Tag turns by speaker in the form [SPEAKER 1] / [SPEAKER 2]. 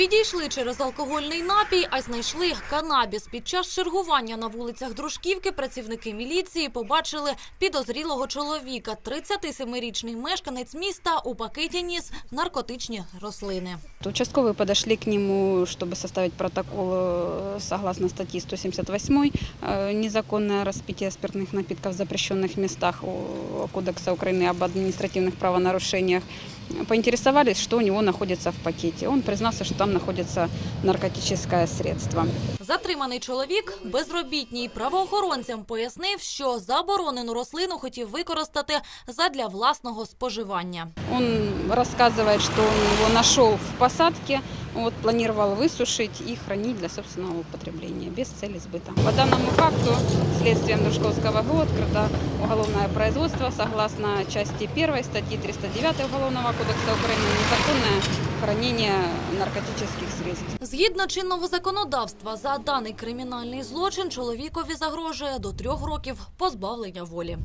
[SPEAKER 1] Підійшли через алкогольний напій, а знайшли канабіс. Під час чергування на вулицях Дружківки працівники міліції побачили підозрілого чоловіка. 37-річний мешканець міста у пакеті ніс наркотичні рослини.
[SPEAKER 2] Участковые подошли к нему, чтобы составить протокол э, согласно статьи 178 э, «Незаконное распитие спиртных напитков в запрещенных местах о, Кодекса Украины об административных правонарушениях». Поинтересовались, что у него находится в пакете. Он признался, что там находится наркотическое средство.
[SPEAKER 1] Затриманий чоловік безробітній правоохоронцям пояснив, що заборонену рослину хотів використати задля власного споживання.
[SPEAKER 2] Он рассказывает, что он его нашел в посадке, вот, планировал высушить и хранить для собственного употребления без цели сбыта. По данному факту следствием Дружковского ГО открыто уголовное производство согласно части 1 статьи 309 Уголовного кодекса Украины «Незаконное хранение наркотических средств».
[SPEAKER 1] Згідно чинного законодавства, за даний кримінальний злочин чоловікові загрожує до трьох років позбавлення волі.